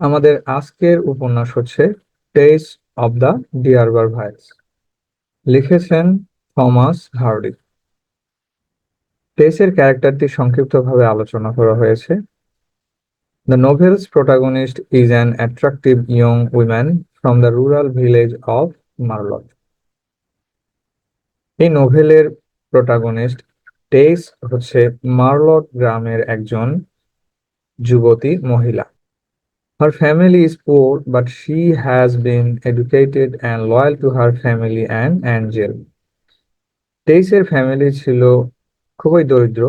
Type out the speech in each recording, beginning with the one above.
আমাদের আজকের উপন্যাস হচ্ছে Tess of the d'Urbervilles লিখেছেন থমাস হার্ডি। টেসের ক্যারেক্টারটি সংক্ষিপ্তভাবে আলোচনা করা হয়েছে। The novel's protagonist is an attractive young woman from the rural village of Marlott এই নোভেলের প্রোটাগনিস্ট টেস হচ্ছে মার্লট গ্রামের একজন যুবতী মহিলা। Her family is poor, but she has been educated and loyal to her family and Angel. টেইসের family ছিল খুবই দরিদ্র।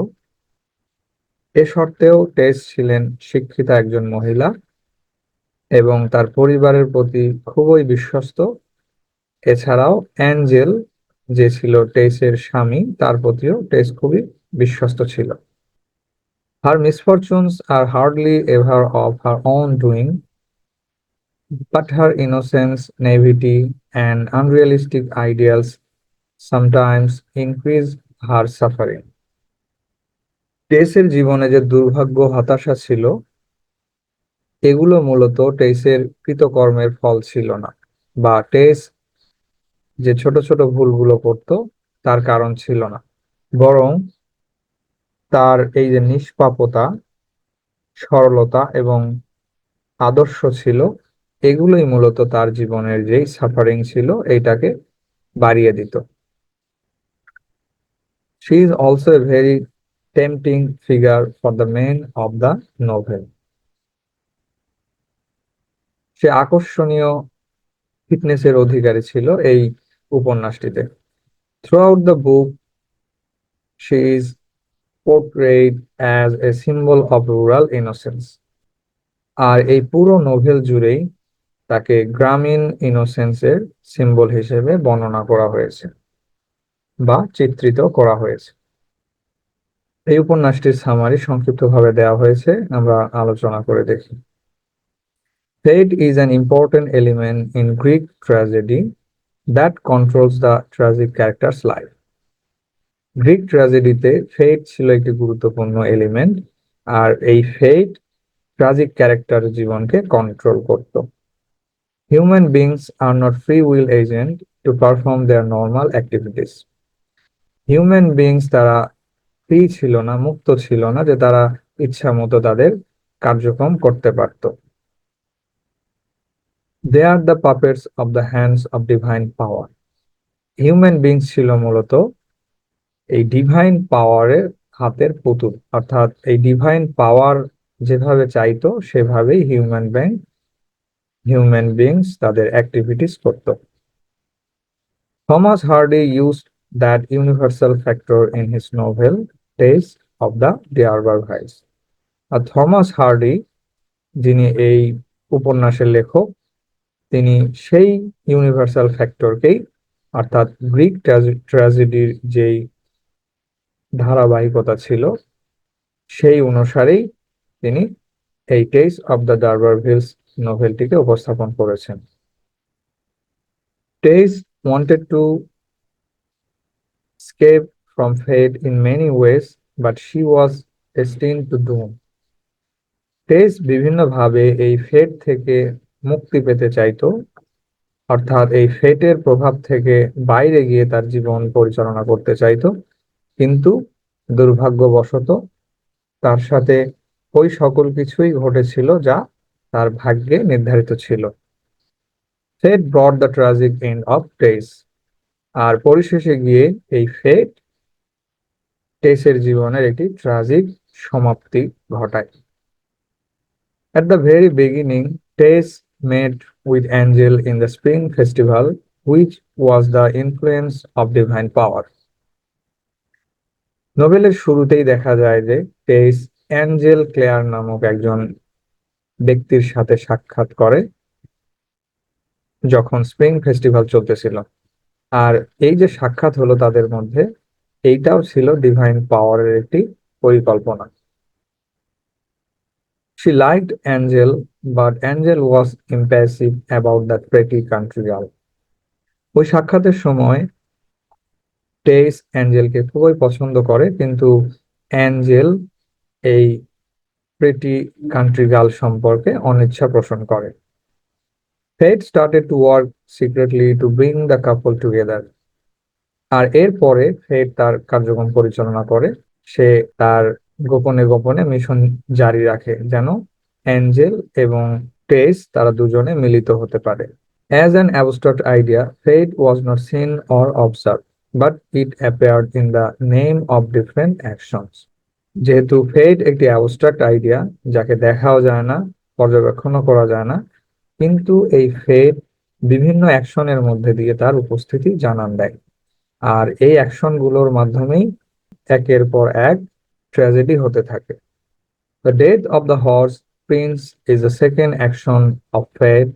এ সত্ত্বেও টেস ছিলেন শিক্ষিতা একজন মহিলা এবং তার পরিবারের প্রতি খুবই বিশ্বস্ত। এছাড়াও অ্যাঞ্জেল যে ছিল টেসের স্বামী তার প্রতিও টেস খুবই বিশ্বস্ত ছিল। Her misfortunes are hardly ever of her own doing, but her innocence, naivety, and unrealistic ideals sometimes increase her suffering. টেসের জীবনে যে দুর্ভাগ্য হতাশা ছিল এগুলো মূলত টেসের কৃতকর্মের ফল ছিল না বা টেস যে ছোট ছোট ভুলগুলো করত তার কারণ ছিল না বরং তার এই যে নিষ্পাপতা, সরলতা এবং আদর্শ ছিল, এগুলোই মূলত তার জীবনের যেই সাফারিং ছিল, এইটাকে বাড়িয়ে দিত। She is also a very tempting figure for the men of the novel সে আকর্ষণীয় ফিটনেসের অধিকারী ছিল এই উপন্যাসটিতে। Throughout the book she is portrayed as a symbol of rural innocence আর এই পুরো নোভেল জুড়েই তাকে গ্রামীণ ইনোসেন্সের সিম্বল হিসেবে বর্ণনা করা হয়েছে বা চিত্রিত করা হয়েছে। এই উপন্যাসটির সামারি সংক্ষিপ্তভাবে দেওয়া হয়েছে, আমরা আলোচনা করে দেখি। Fate is an important element in Greek tragedy that controls the tragic character's life Greek ট্র্যাজেডিতে fate ছিল একটি গুরুত্বপূর্ণ এলিমেন্ট আর এই ফেট ট্রাজিক ক্যারেক্টার জীবনকে কন্ট্রোল করত। Human beings are not free will agent to perform their normal activities human beings তারা free ছিল না, মুক্ত ছিল না যে তারা ইচ্ছা মতো তাদের কার্যক্রম করতে পারত। They are the puppets of the hands of divine power human beings ছিল মূলত এই ডিভাইন পাওয়ারের হাতের পুতুল, অর্থাৎ এই ডিভাইন পাওয়ার যেভাবে চাইতো, সেভাবেই হিউম্যান ব্যাং হিউম্যান বিংস তাদের অ্যাক্টিভিটিস করত। Thomas Hardy used that universal factor in his novel Tess of the d'Urbervilles R Thomas Hardy যিনি এই উপন্যাসের লেখক, তিনি সেই ইউনিভার্সাল ফ্যাক্টরকেই অর্থাৎ গ্রিক ট্র্যাজেডির যেই ধারাবাহিকতা ছিল, সেই অনুসারেই তিনি এই Tess of the d'Urbervilles নোভেলটিকে উপস্থাপন করেছেন। Tess wanted to escape from fate in many ways but she was destined to doom Tess বিভিন্নভাবে এই ফেট থেকে মুক্তি পেতে চাইতো, অর্থাৎ এই ফেটের প্রভাব থেকে বাইরে গিয়ে তার জীবন পরিচালনা করতে চাইতো। কিন্তু দুর্ভাগ্যবশত তার সাথে ওই সকল কিছুই ঘটেছিল যা তার ভাগ্যে নির্ধারিত ছিল। Fate brought the tragic end of Tess আর পরিশেষে গিয়ে এই ফেট টেসের জীবনের একটি ট্রাজিক সমাপ্তি ঘটায়। At the very beginning, Tess met with Angel in the Spring Festival, which was the influence of divine power. নোবেলের শুরুতেই দেখা যায় যে টেস অ্যাঞ্জেল ক্লেয়ার নামক একজন ব্যক্তির সাথে সাক্ষাৎ করে যখন স্প্রিং ফেস্টিভ্যাল চলতেছিল আর এই যে সাক্ষাৎ হলো তাদের মধ্যে এইটাও ছিল ডিভাইন পাওয়ারের একটি পরিকল্পনা She liked Angel, but Angel was impassive about that pretty country girl. ওই সাক্ষাতের সময় টেস অ্যাঞ্জেলকে খুবই পছন্দ করে, কিন্তু অ্যাঞ্জেল এই প্রেটি কান্ট্রি গার্ল সম্পর্কে অনিচ্ছা পোষণ করে। Fate started to work secretly to bring the couple together আর এরপরে ফেট তার কার্যক্রম পরিচালনা করে। সে তার গোপনে গোপনে মিশন জারি রাখে, যেন অ্যাঞ্জেল এবং টেস তারা দুজনে মিলিত হতে পারে। As an abstract idea fate was not seen or observe but it appeared in the name of different actions যেহেতু ফেট একটি অ্যাবস্ট্রাক্ট আইডিয়া যাকে দেখাও যায় না, পর্যবেক্ষণও করা যায় না, কিন্তু এই ফেট বিভিন্ন অ্যাকশনের মধ্যে দিয়ে তার উপস্থিতি জানান দেয়। আর এই অ্যাকশনগুলোর মাধ্যমেই একের পর এক ট্র্যাজেডি হতে থাকে। The death of the horse Prince is the second action of fate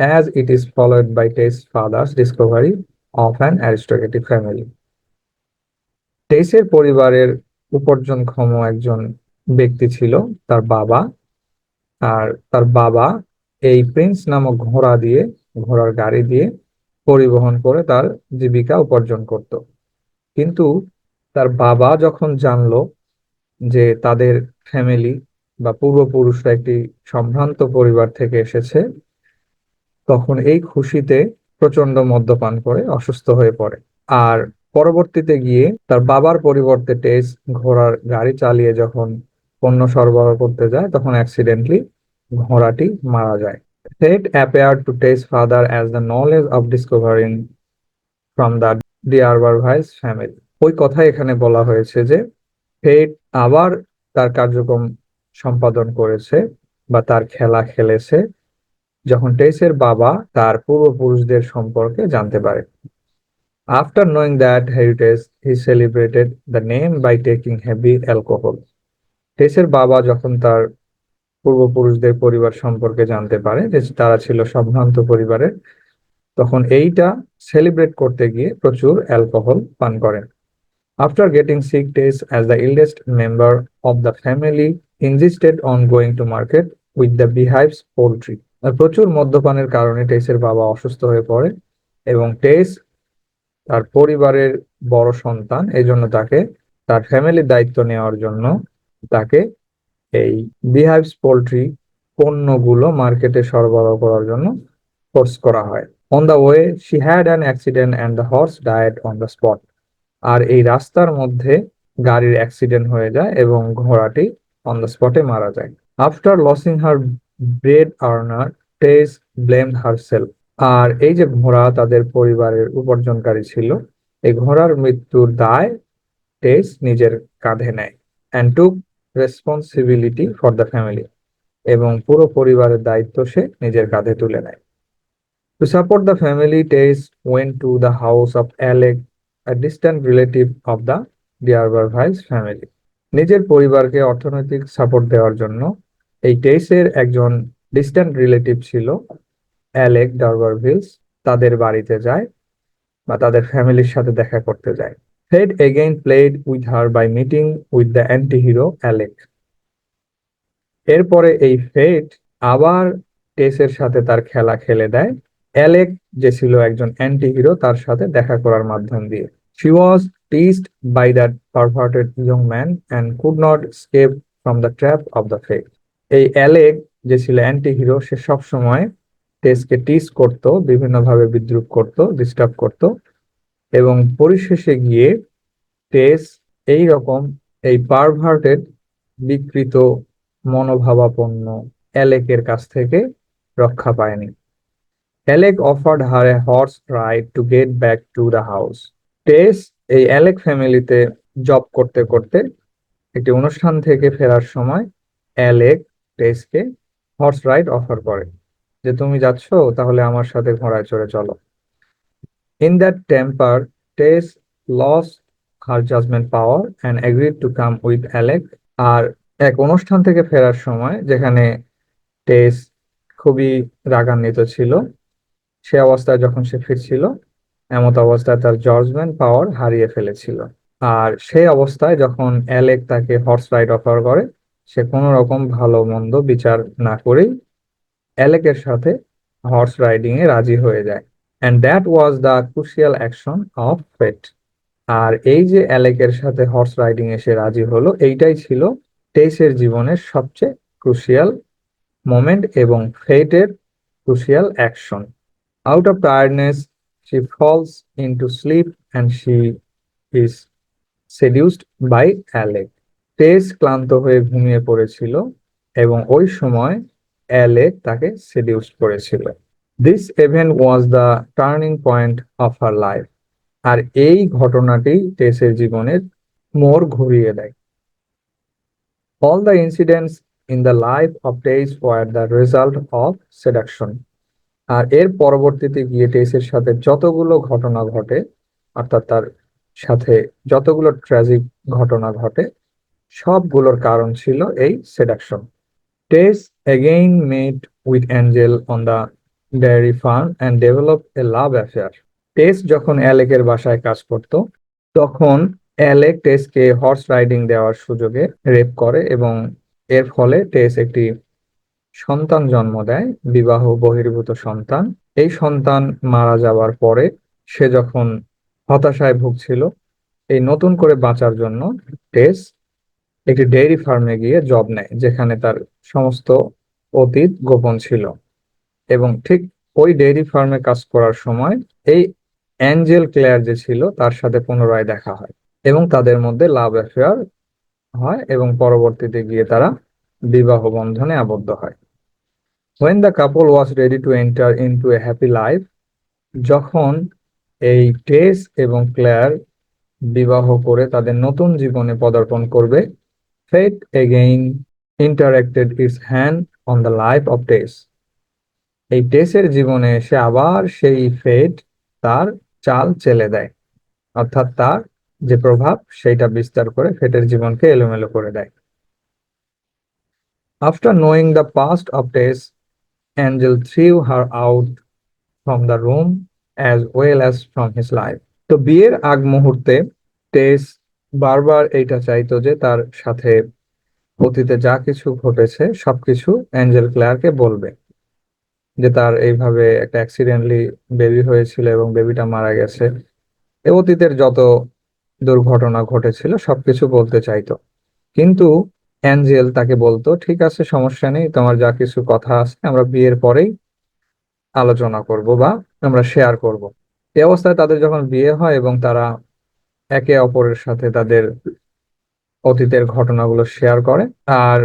as it is followed by Tess father's discovery of an aristocratic family টেসের পরিবারের উপার্জনক্ষম একজন ব্যক্তি ছিল তার বাবা, আর তার বাবা এই প্রিন্স নামক ঘোড়া দিয়ে, ঘোড়ার গাড়ি দিয়ে পরিবহন করে তার জীবিকা উপার্জন করত। কিন্তু তার বাবা যখন জানলো যে তাদের ফ্যামিলি বা পূর্বপুরুষরা একটি সম্ভ্রান্ত পরিবার থেকে এসেছে, তখন এই খুশিতে প্রচণ্ড মদ্যপান করে, অসুস্থ হয়ে পড়ে। আর পরবর্তীতে গিয়ে তার বাবার পরিবর্তে টেস ঘোড়ার গাড়ি চালিয়ে যখন পণ্য সরবরাহ করতে যায়, তখন অ্যাক্সিডেন্টলি ঘোড়াটি মারা যায়। Set appear to to father as the knowledge knowledge of from the the vice family ওই কথা এখানে বলা হয়েছে যে ফেট আবার তার কার্যক্রম সম্পাদন করেছে বা তার খেলা খেলেছে। যখন টেসের বাবা তার পূর্বপুরুষদের সম্পর্কে জানতে পারে। After knowing that heritage he celebrated the name by taking heavy alcohol টেসের বাবা যখন তার পূর্বপুরুষদের পরিবার সম্পর্কে জানতে পারে যে তারা ছিল সম্ভ্রান্ত পরিবারের, তখন এইটা সেলিব্রেট করতে গিয়ে প্রচুর অ্যালকোহল পান করেন। After getting sick Tess as the eldest member of the family insisted on going to market with the beehives poultry প্রচুর মদ্যপানের কারণে টেসের বাবা অসুস্থ হয়ে পড়ে এবং টেস তার পরিবারের বড় সন্তান এই জন্য তাকে, তার ফ্যামিলির দায়িত্ব নেওয়ার জন্য তাকে এই বিহাইভস পোলট্রি পণ্যগুলো মার্কেটে সরবরাহ করার জন্য ফোর্স করা হয়। On the way she had an accident and the horse died on the spot আর এই রাস্তার মধ্যে গাড়ির অ্যাক্সিডেন্ট হয়ে যায় এবং ঘোড়াটি অন দ্য স্পটে মারা যায়। After losing her bread earner Tess blame herself আর এই যে ঘোড়া তাদের পরিবারের উপার্জনকারী ছিল, এই ঘোড়ার মৃত্যুর দায় টেস নিজের কাঁধে নেয় and took responsibility for the family এবং পুরো পরিবারের দায়িত্ব সে নিজের কাঁধে তুলে নেয়। Support the family Tess went to the house of Alec a distant relative of the D'Urbervilles family নিজের পরিবারকে অর্থনৈতিক সাপোর্ট দেওয়ার জন্য এই টেইসের একজন ডিস্ট্যান্ট রিলেটিভ ছিল অ্যালেক ডারবারভিলস তাদের বাড়িতে যায় বা তাদের ফ্যামিলির সাথে দেখা করতে যায়। Fate again played with her by meeting with the anti hero Alec এরপরে এই ফেড আবার টেসের সাথে তার খেলা খেলে দেয়। অ্যালেক যে ছিল একজন অ্যান্টি হিরো তার সাথে দেখা করার মাধ্যম দিয়ে। She was teased by that perverted young man and could not escape from the trap of the fate এই অ্যালেক যে ছিল অ্যান্টি হিরো সে সবসময় টেসকে টিস করত, বিভিন্নভাবে বিদ্রুপ করত ডিস্টার্ব করত এবং পরিশেষে গিয়ে টেস এই রকম এই পারভার্টেড বিকৃত, মনোভাবাপন্ন অ্যালেকের কাছ থেকে রক্ষা পায়নি। Alec offered her a horse ride to get back to the house Tess এই অ্যালেক ফ্যামিলিতে জব করতে করতে একটি অনুষ্ঠান থেকে ফেরার সময় অ্যালেক টেসকে হর্স রাইড অফার করে। যে তুমি যাচ্ছ, তাহলে আমার সাথে ঘোড়ায় চড়ে চলো। In that temper Tess lost her judgement power and agreed to come with Alec আর এক অনুষ্ঠান থেকে ফেরার সময়, যেখানে টেস খুবই রাগান্বিত ছিল, সে অবস্থায় যখন সে ফিরছিল, এমত অবস্থায় তার জজমেন্ট পাওয়ার হারিয়ে ফেলেছিল। আর সেই অবস্থায় যখন অ্যালেক তাকে হর্স রাইড অফার করে সে কোনো রকম ভালো মন্দ বিচার না করেই অ্যালেকের সাথে হর্স রাইডিং এ রাজি হয়ে যায়। And that was the crucial action of fate আর এই যে অ্যালেকের সাথে হর্স রাইডিং এসে রাজি হলো, এইটাই ছিল টেসের জীবনের সবচেয়ে ক্রুশিয়াল মোমেন্ট এবং ফেটের crucial action out of tiredness she falls into sleep and she is seduced by Alec Tess ক্লান্ত হয়ে ঘুমিয়ে পড়েছিল এবং ওই সময় অ্যালেক তাকে সেডিউস করেছিল। This event was the turning point of her life আর এই ঘটনাটি টেসের জীবনের মোড় ঘুরিয়ে দেয়। All the incidents in the life of Tess were the result of seduction আর এর পরবর্তীতে গিয়ে টেসের সাথে যতগুলো ঘটনা ঘটে, অর্থাৎ তার সাথে যতগুলো ট্র্যাজিক ঘটনা ঘটে সবগুলোর কারণ ছিল এই seduction Tess again met with Angel on the dairy farm and develop a love affair Tess যখন অ্যালেকের বাসায় কাজ করত, তখন অ্যালেক টেসকে হর্স রাইডিং দেওয়ার সুযোগে রেপ করে এবং এর ফলে টেস একটি সন্তান জন্ম দেয়, বিবাহ বহির্ভূত সন্তান। এই সন্তান মারা যাওয়ার পরে সে যখন হতাশায় ভুগছিল, এই নতুন করে বাঁচার জন্য টেস একটি ডেইরি ফার্মে গিয়ে জব নেয়, যেখানে তার সমস্ত অতীত গোপন ছিল। এবং ঠিক ওই ডেইরি ফার্মে কাজ করার সময় এই অ্যাঞ্জেল ক্লেয়ার যে ছিল, তার সাথে পুনরায় দেখা হয় এবং তাদের মধ্যে লাভ অ্যাফেয়ার হয় এবং পরবর্তীতে গিয়ে তারা বিবাহ বন্ধনে আবদ্ধ হয়। When the couple was ready to enter in to a happy life যখন এই টেস এবং ক্লেয়ার বিবাহ করে তাদের নতুন জীবনে পদার্পণ করবে fate again interacted its hand on the life of Tess এই টেসের জীবনে এসে আবার সেই ফেট তার চাল চেলে দেয়। অর্থাৎ তার যে প্রভাব, সেইটা বিস্তার করে ফেটের জীবনকে এলোমেলো করে দেয়। After knowing the past of Tess Angel threw her out from the room as well as from his life তো বিয়ের আগ মুহূর্তে টেস বারবার এইটা চাইতো যে তার সাথে অতীতে যা কিছু ঘটেছে, সবকিছু অ্যাঞ্জেল ক্লেয়ারকে বলবে। যে তার এইভাবে একটা অ্যাক্সিডেন্টলি বেবি হয়েছিল এবং বেবিটা মারা গেছে। এ অতীতের যত দুর্ঘটনা ঘটেছিল, সবকিছু বলতে চাইতো। কিন্তু অ্যাঞ্জেল তাকে বলতো, ঠিক আছে, সমস্যা নেই, তোমার যা কিছু কথা আছে, আমরা বিয়ের পরেই আলোচনা করব বা আমরা শেয়ার করব। এই অবস্থায় তাদের যখন বিয়ে হয় এবং তারা একে অপরের সাথে তাদের অতীতের ঘটনাগুলো শেয়ার করে। আর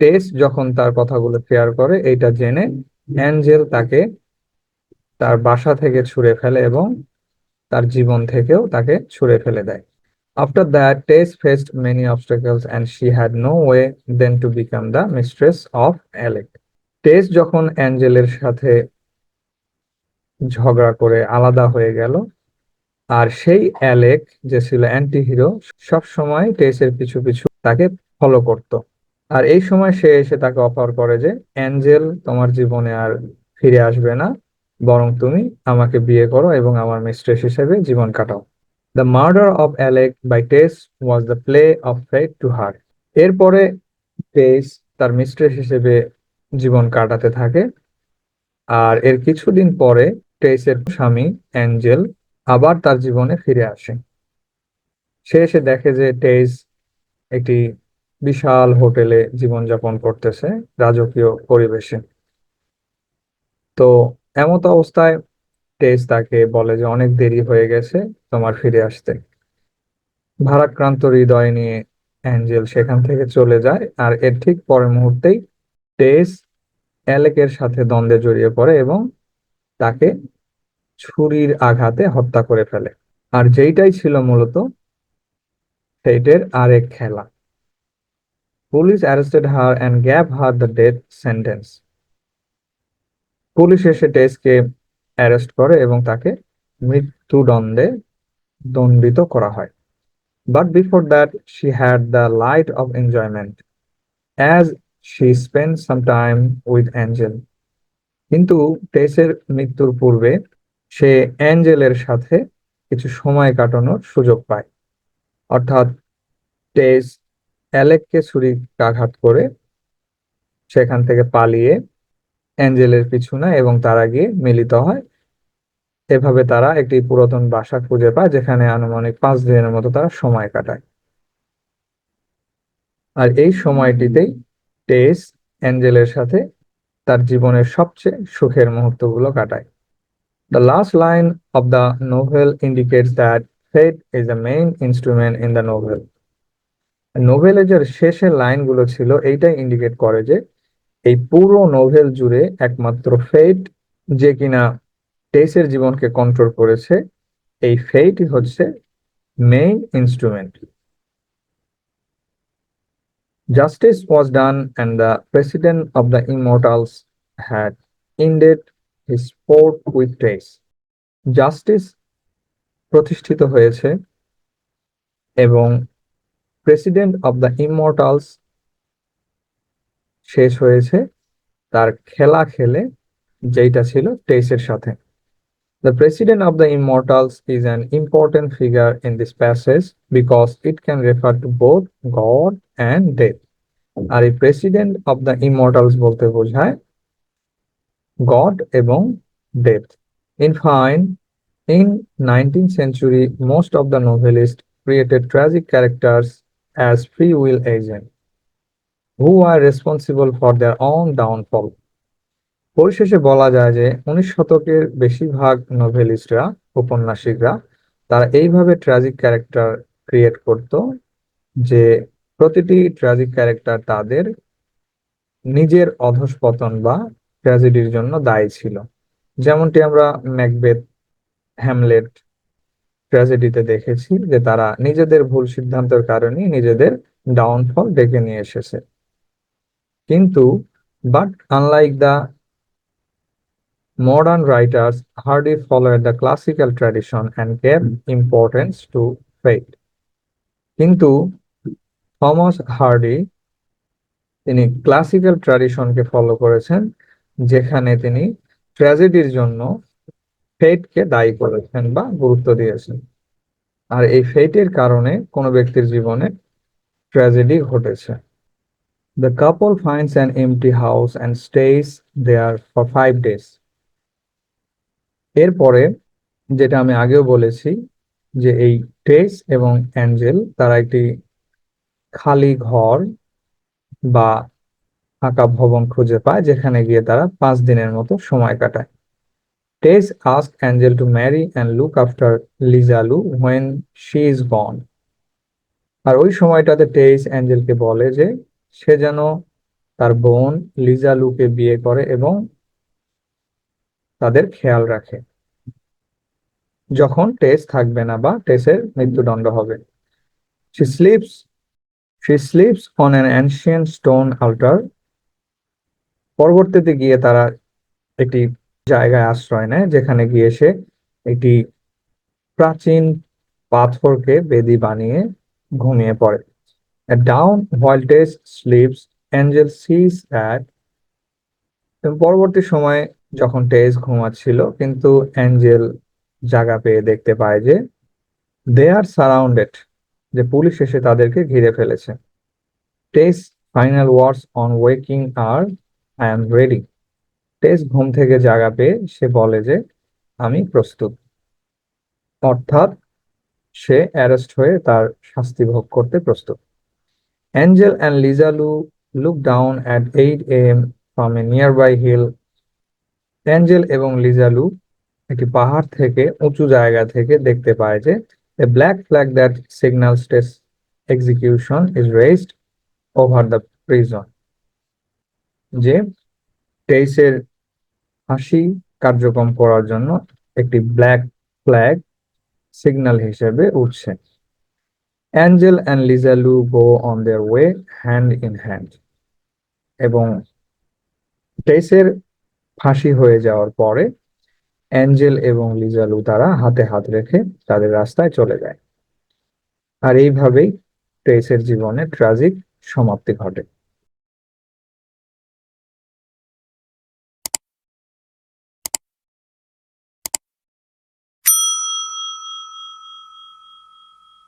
টেস যখন তার কথাগুলো শেয়ার করে, এইটা জেনে অ্যাঞ্জেল তাকে তার বাসা থেকে ছুঁড়ে ফেলে এবং তার জীবন থেকেও তাকে ছুঁড়ে ফেলে দেয়। After that Tess faced many obstacles and she had no way then to become the mistress of Alec Tess যখন অ্যাঞ্জেলের সাথে ঝগড়া করে আলাদা হয়ে গেল আর সেই অ্যালেক যে ছিল অ্যান্টি হিরো সব সময় টেসের পিছু পিছু তাকে ফলো করত। আর এই সময় সে এসে তাকে অফার করে যে অ্যাঞ্জেল তোমার জীবনে আর ফিরে আসবে না। বরং তুমি আমাকে বিয়ে করো এবং আমার মিস্ট্রেস হিসেবে জীবন কাটাও। The murder of Alec by Tess was the play of fate to her এরপরে টেস তার মিস্ট্রেস হিসেবে জীবন কাটাতে থাকে। আর এর কিছুদিন পরে টেসের স্বামী অ্যাঞ্জেল আবার তার জীবনে ফিরে আসে। সে এসে দেখে যে টেস একটি বিশাল হোটেলে জীবনযাপন করতেছে রাজকীয় পরিবেশে। তো এমত অবস্থায় টেস তাকে বলে যে, অনেক দেরি হয়ে গেছে তোমার ফিরে আসতে। ভারাক্রান্ত হৃদয় নিয়ে অ্যাঞ্জেল সেখান থেকে চলে যায় আর এর ঠিক পরের মুহূর্তেই টেস অ্যালেকের সাথে দ্বন্দ্বে জড়িয়ে পড়ে এবং তাকে ছুরির আঘাতে হত্যা করে ফেলে। আর যেইটাই ছিল মূলত ফেটের আরেক খেলা। Police arrested her and gave her the death sentence police এসে টেসকে অ্যারেস্ট করে এবং তাকে মৃত্যুদণ্ডে দণ্ডিত করা হয়। But before that she had the light of enjoyment as she spend some time with Angel কিন্তু টেসের মৃত্যুর পূর্বে সে অ্যাঞ্জেলের সাথে কিছু সময় কাটানোর সুযোগ পায়। অর্থাৎ টেস অ্যালেককে ছুরি ছুরিকাঘাত করে সেখান থেকে পালিয়ে অ্যাঞ্জেলের পিছু এবং তারা গিয়ে মিলিত হয়। এভাবে তারা একটি পুরাতন বাসা খুঁজে পায়, যেখানে আনুমানিক পাঁচ দিনের মতো তারা সময় কাটায়। আর এই সময়টিতেই টেস অ্যাঞ্জেলের সাথে তার জীবনের সবচেয়ে সুখের মুহূর্তগুলো কাটায়। The last line of the novel indicates that fate is the main instrument in the novel নোভেলের যে শেষের লাইনগুলো ছিল, এইটাই ইন্ডিকেট করে যে এই পুরো নোভেল জুড়ে একমাত্র ফেট যে কিনা টেসের জীবনকে কন্ট্রোল করেছে, এই ফেটই হচ্ছে main instrument Justice was done and the president of the immortals had ended his sport with Tes. Justice প্রতিষ্ঠিত হয়েছে এবং প্রেসিডেন্ট অব দ্য ইমর্টালস শেষ হয়েছে তার খেলা খেলে যেটা ছিল টেসের সাথে The President of the Immortals is an important figure in this passage because it can refer to both God and death. আর এই প্রেসিডেন্ট অফ দ্য ইমর্টালস বলতে বোঝায় গড এবং death in fine in nineteen century most of the novelist created tragic characters as free will agents who are responsible for their own downfall. পরিশেষে বলা যায় যে উনিশ শতকের বেশিরভাগ নোভেলিস্টরা উপন্যাসিকরা, তারা এইভাবে ট্র্যাজিক ক্যারেক্টার ক্রিয়েট করত যে প্রতিটি ট্র্যাজিক ক্যারেক্টার তাদের নিজের অধঃপতন বা ট্র্যাজেডির জন্য দায়ী ছিল যেমনটি আমরা ম্যাকবেথ হ্যামলেট ট্র্যাজেডিতে দেখেছি যে তারা নিজেদের ভুল সিদ্ধান্তের কারণে নিজেদের ডাউনফল ডেকে নিয়ে এসেছে কিন্তু but unlike the Modern writers, Hardy followed the classical tradition and gave importance to fate. কিন্তু থমাস হার্ডি তিনি ক্লাসিক্যাল ট্র্যাডিশনকে ফলো করেছেন যেখানে তিনি ট্র্যাজেডির জন্য ফেটকে দায়ী করেছেন বা গুরুত্ব দিয়েছেন। আর এই ফেটের কারণে কোনো ব্যক্তির জীবনে ট্র্যাজেডি ঘটেছে। The couple finds an empty house and stays there for five days এরপরে যেটা আমি আগেও বলেছি যে এই টেস এবং অ্যাঞ্জেল তারা একটি খালি ঘর বা ফাঁকা ভবন খুঁজে পায়, যেখানে গিয়ে তারা পাঁচ দিনের মতো সময় কাটায়। Tess ask Angel to marry and look after Liza Lu when she is born আর ওই সময়টাতে টেস অ্যাঞ্জেলকে বলে যে, সে যেন তার বোন লিজালুকে বিয়ে করে এবং তাদের খেয়াল রাখে। যখন টেস থাকবে না বা টেসের মৃত্যুদণ্ড হবে। She sleeps she sleeps on an ancient stone altar পরবর্তীতে গিয়ে তারা একটি জায়গায় আশ্রয় নেয়, যেখানে গিয়ে সে একটি প্রাচীন পাথরকে বেদি বানিয়ে ঘুমিয়ে পড়ে। Down Tess sleeps Angel sees at পরবর্তী সময়ে যখন টেস ঘুমাচ্ছিল, কিন্তু অ্যাঞ্জেল জায়গা পেয়ে দেখতে পায় যে দে আর সারাউন্ডেড যে পুলিশ এসে তাদেরকে ঘিরে ফেলেছে। Tess final words on waking are I am ready Tess ঘুম থেকে জাগা পেয়ে সে বলে যে, আমি প্রস্তুত। অর্থাৎ সে অ্যারেস্ট হয়ে তার শাস্তি ভোগ করতে প্রস্তুত। Angel and Liza Lu look down at eight am from a nearby hill. Angel এবং লিজালু একটি পাহাড় থেকে উঁচু জায়গা থেকে দেখতে পায় যে, a black flag that signal Tess's execution is raised over the prison. যে তেইশের ফাঁসি কার্যক্রম করার জন্য একটি ব্ল্যাক ফ্ল্যাগ সিগন্যাল হিসেবে উঠছে। Angel and Liza Lu go on their way hand in hand. এবং টেসের ফাঁসি হয়ে যাওয়ার পরে অ্যাঞ্জেল এবং লিজালু তারা হাতে হাত রেখে তাদের রাস্তায় চলে যায়। আর এইভাবেই ট্রেসের জীবনে ট্রাজিক সমাপ্তি ঘটে।